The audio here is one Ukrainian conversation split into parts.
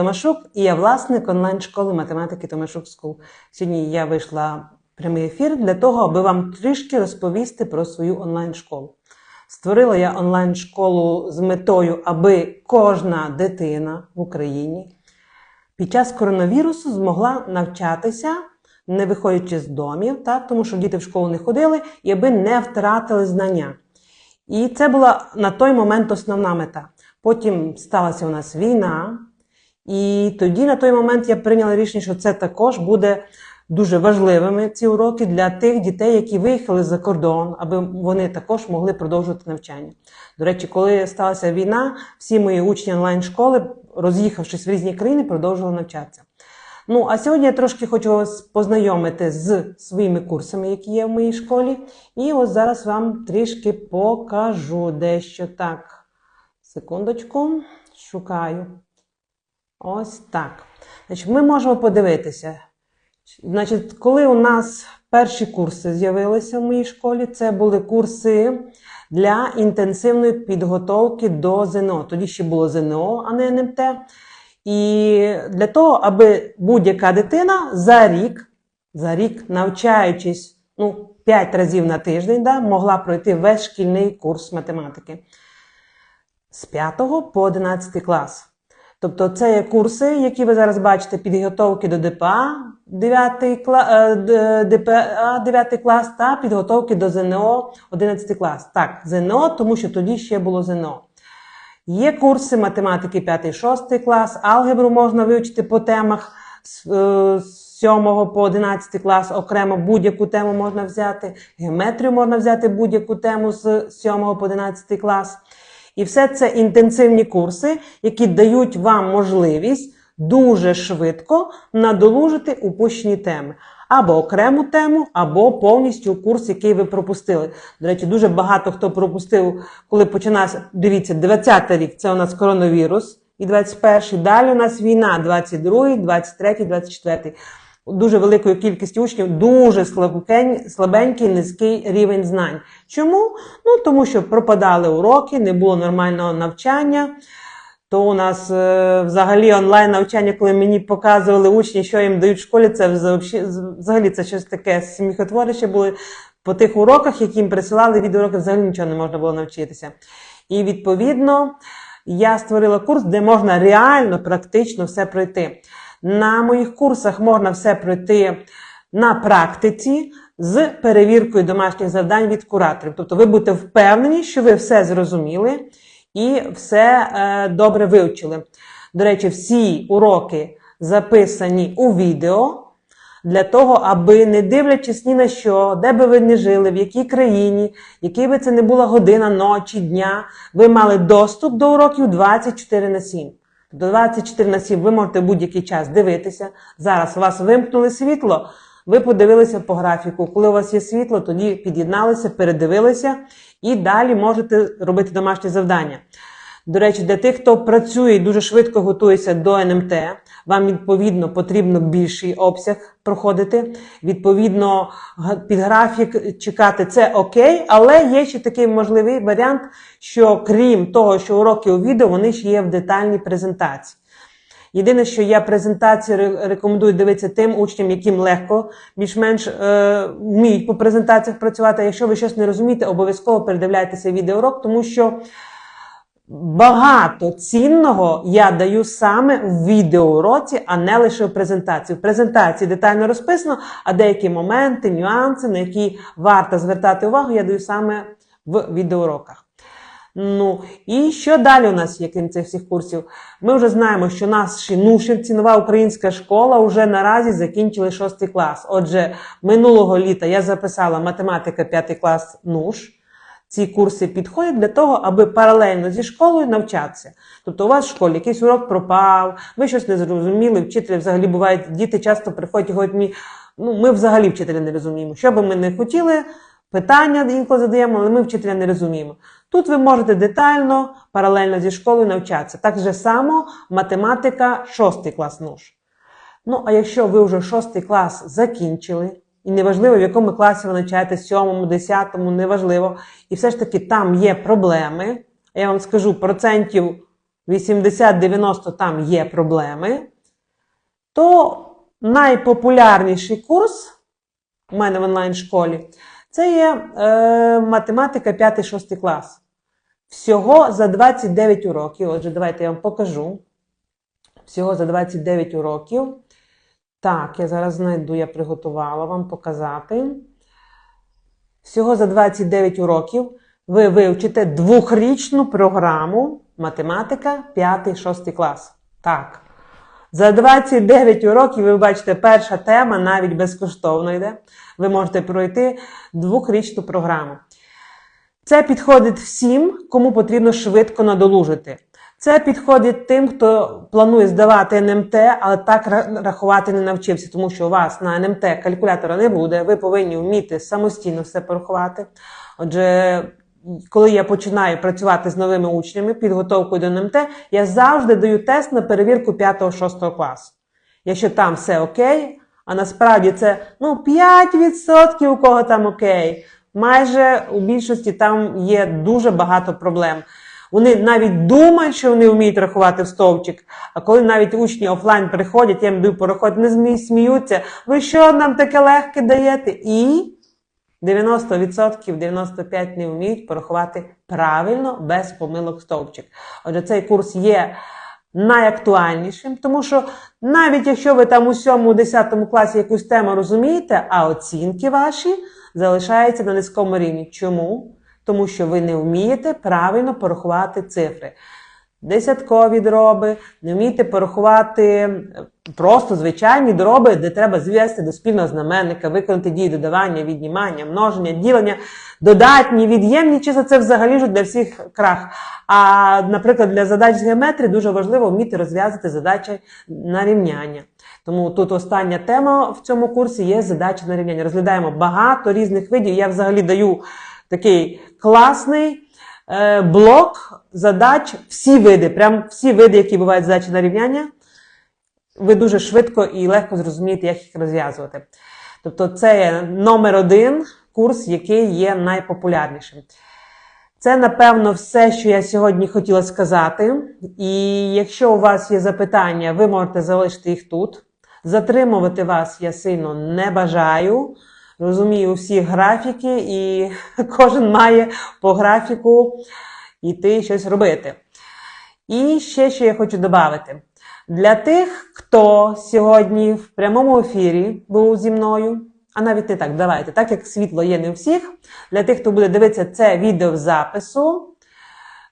Томашук і я власник онлайн-школи математики Томашук School. Сьогодні я вийшла в прямий ефір для того, аби вам трішки розповісти про свою онлайн-школу. Створила я онлайн-школу з метою, аби кожна дитина в Україні під час коронавірусу змогла навчатися, не виходячи з домів, так, тому що діти в школу не ходили, і аби не втратили знання. І це була на той момент основна мета. Потім сталася у нас війна, і тоді на той момент я прийняла рішення, що це також буде дуже важливими ці уроки для тих дітей, які виїхали за кордон, аби вони також могли продовжувати навчання. До речі, коли сталася війна, всі мої учні онлайн-школи, роз'їхавшись в різні країни, продовжували навчатися. Ну, а сьогодні я трошки хочу вас познайомити з своїми курсами, які є в моїй школі. І ось зараз вам трішки покажу дещо так. Секундочку, шукаю. Ось так. Значить, ми можемо подивитися. Значить, коли у нас перші курси з'явилися в моїй школі, це були курси для інтенсивної підготовки до ЗНО. Тоді ще було ЗНО, а не НМТ. І для того, аби будь-яка дитина за рік, за рік навчаючись ну, 5 разів на тиждень, да, могла пройти весь шкільний курс математики з 5 по 11 клас. Тобто це є курси, які ви зараз бачите, підготовки до ДПА 9, кла... е, ДПА 9 клас та підготовки до ЗНО 11 клас. Так, ЗНО, тому що тоді ще було ЗНО. Є курси математики 5-6 клас, алгебру можна вивчити по темах е, з 7 по 11 клас, окремо будь-яку тему можна взяти, геометрію можна взяти будь-яку тему з 7 по 11 клас. І все це інтенсивні курси, які дають вам можливість дуже швидко надолужити упущені теми. Або окрему тему, або повністю курс, який ви пропустили. До речі, дуже багато хто пропустив, коли починався. Дивіться, 20 рік це у нас коронавірус, і 21-й. Далі у нас війна, 22-й, 23-й, 24-й. Дуже великою кількістю учнів, дуже слабенький, низький рівень знань. Чому? Ну тому що пропадали уроки, не було нормального навчання. То у нас е, взагалі онлайн навчання, коли мені показували учні, що їм дають в школі, це взагалі, це щось таке сміхотворище було по тих уроках, які їм присилали відеоуроки, взагалі нічого не можна було навчитися. І відповідно я створила курс, де можна реально, практично все пройти. На моїх курсах можна все пройти на практиці з перевіркою домашніх завдань від кураторів. Тобто ви будете впевнені, що ви все зрозуміли і все е, добре вивчили. До речі, всі уроки записані у відео для того, аби не дивлячись ні на що, де би ви не жили, в якій країні, який би це не була година, ночі, дня, ви мали доступ до уроків 24 на 7. До 24 на 7 ви можете будь-який час дивитися. Зараз у вас вимкнули світло, ви подивилися по графіку. Коли у вас є світло, тоді під'єдналися, передивилися і далі можете робити домашні завдання. До речі, для тих, хто працює і дуже швидко готується до НМТ, вам відповідно потрібно більший обсяг проходити. Відповідно, під графік чекати це окей, але є ще такий можливий варіант, що крім того, що уроки у відео, вони ще є в детальній презентації. Єдине, що я презентації рекомендую дивитися тим учням, яким легко, більш-менш е, вміють по презентаціях працювати. Якщо ви щось не розумієте, обов'язково передивляйтеся відеоурок, тому що багато цінного я даю саме в відеоуроці, а не лише в презентації. В презентації детально розписано, а деякі моменти, нюанси, на які варто звертати увагу, я даю саме в відеоуроках. Ну і що далі у нас є, крім цих всіх курсів? Ми вже знаємо, що наші Нушівці, нова українська школа, вже наразі закінчили шостий клас. Отже, минулого літа я записала математика 5 клас НУШ. Ці курси підходять для того, аби паралельно зі школою навчатися. Тобто у вас в школі якийсь урок пропав, ви щось не зрозуміли, вчителі взагалі бувають, діти часто приходять і говорять мені, ну ми взагалі вчителя не розуміємо. Що би ми не хотіли, питання інколи задаємо, але ми вчителя не розуміємо. Тут ви можете детально, паралельно зі школою навчатися. Так же само математика 6 клас НУШ. Ну, а якщо ви вже 6 клас закінчили, і неважливо, в якому класі ви навчаєтесь, 7, 10, неважливо, і все ж таки там є проблеми, я вам скажу, процентів 80-90 там є проблеми, то найпопулярніший курс у мене в онлайн-школі це є е, математика 5-6 клас. Всього за 29 уроків. Отже, давайте я вам покажу. Всього за 29 уроків. Так, я зараз знайду, я приготувала вам показати. Всього за 29 уроків ви вивчите двохрічну програму математика 5-6 клас. Так. За 29 уроків ви бачите, перша тема навіть безкоштовно йде. Ви можете пройти двохрічну програму. Це підходить всім, кому потрібно швидко надолужити. Це підходить тим, хто планує здавати НМТ, але так рахувати не навчився, тому що у вас на НМТ калькулятора не буде. Ви повинні вміти самостійно все порахувати. Отже, коли я починаю працювати з новими учнями, підготовкою до НМТ, я завжди даю тест на перевірку 5-6 класу. Якщо там все окей, а насправді це ну, 5% у кого там окей. Майже у більшості там є дуже багато проблем. Вони навіть думають, що вони вміють рахувати в стовпчик, а коли навіть учні офлайн приходять, я їм даю порахувати, не сміються. Ви що нам таке легке даєте? І 90%, 95% не вміють порахувати правильно, без помилок стовпчик. Отже, цей курс є найактуальнішим, тому що навіть якщо ви там у 7-10 класі якусь тему розумієте, а оцінки ваші залишаються на низькому рівні. Чому? Тому що ви не вмієте правильно порахувати цифри. Десяткові дроби, не вмієте порахувати е, просто звичайні дроби, де треба звести до спільного знаменника, виконати дії додавання, віднімання, множення, ділення, додатні, від'ємні числа це взагалі ж для всіх крах. А, наприклад, для задач з геометрії дуже важливо вміти розв'язати задачі на рівняння. Тому тут остання тема в цьому курсі є задачі на рівняння. Розглядаємо багато різних видів. Я взагалі даю такий класний е, блок задач, всі види, прям всі види, які бувають задачі на рівняння. Ви дуже швидко і легко зрозумієте, як їх розв'язувати. Тобто, це є номер один курс, який є найпопулярнішим. Це, напевно, все, що я сьогодні хотіла сказати. І якщо у вас є запитання, ви можете залишити їх тут. Затримувати вас я сильно не бажаю. Розумію всі графіки, і кожен має по графіку йти щось робити. І ще що я хочу додати. Для тих, хто сьогодні в прямому ефірі був зі мною, а навіть не так, давайте, так як світло є не у всіх, для тих, хто буде дивитися це відео в запису,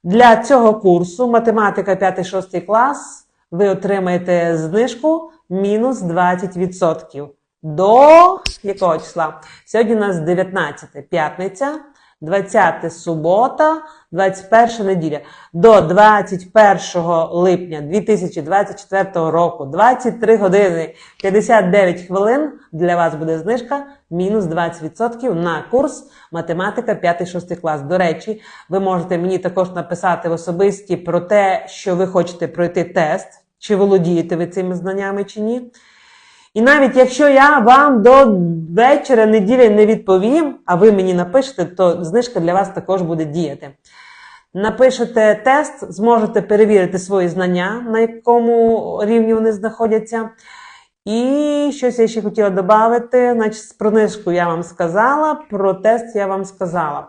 для цього курсу математика 5-6 клас ви отримаєте знижку мінус 20%. До якого числа? Сьогодні у нас 19 п'ятниця, 20 субота, 21 неділя. До 21 липня 2024 року, 23 години 59 хвилин для вас буде знижка мінус 20% на курс математика 5-6 клас. До речі, ви можете мені також написати в особисті про те, що ви хочете пройти тест, чи володієте ви цими знаннями чи ні. І навіть якщо я вам до вечора неділі не відповім, а ви мені напишете, то знижка для вас також буде діяти. Напишете тест, зможете перевірити свої знання, на якому рівні вони знаходяться. І щось я ще хотіла додати. Значить, про книжку я вам сказала, про тест я вам сказала.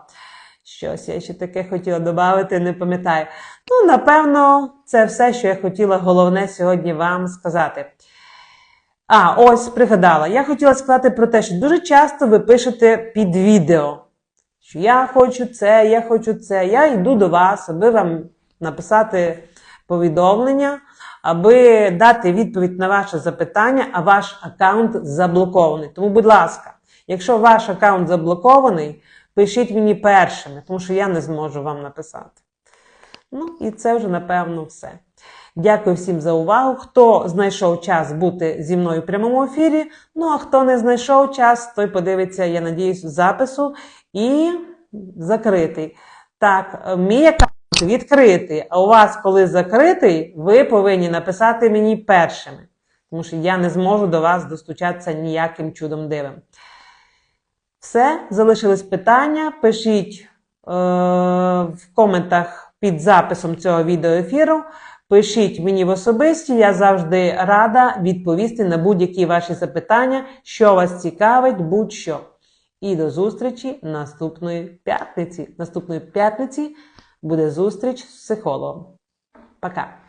Щось я ще таке хотіла додати, не пам'ятаю. Ну, напевно, це все, що я хотіла головне сьогодні вам сказати. А, ось пригадала. Я хотіла сказати про те, що дуже часто ви пишете під відео, що я хочу це, я хочу це. Я йду до вас, аби вам написати повідомлення, аби дати відповідь на ваше запитання, а ваш аккаунт заблокований. Тому, будь ласка, якщо ваш аккаунт заблокований, пишіть мені першими, тому що я не зможу вам написати. Ну, і це вже напевно все. Дякую всім за увагу. Хто знайшов час бути зі мною в прямому ефірі. Ну а хто не знайшов час, той подивиться, я надіюсь, запису і закритий. Так, мій аккаунт відкритий, а у вас, коли закритий, ви повинні написати мені першими, тому що я не зможу до вас достучатися ніяким чудом дивом. Все, залишились питання. Пишіть е, в коментах під записом цього відеоефіру. Пишіть мені в особисті, я завжди рада відповісти на будь-які ваші запитання, що вас цікавить, будь-що. І до зустрічі наступної п'ятниці. Наступної п'ятниці буде зустріч з психологом. Пока!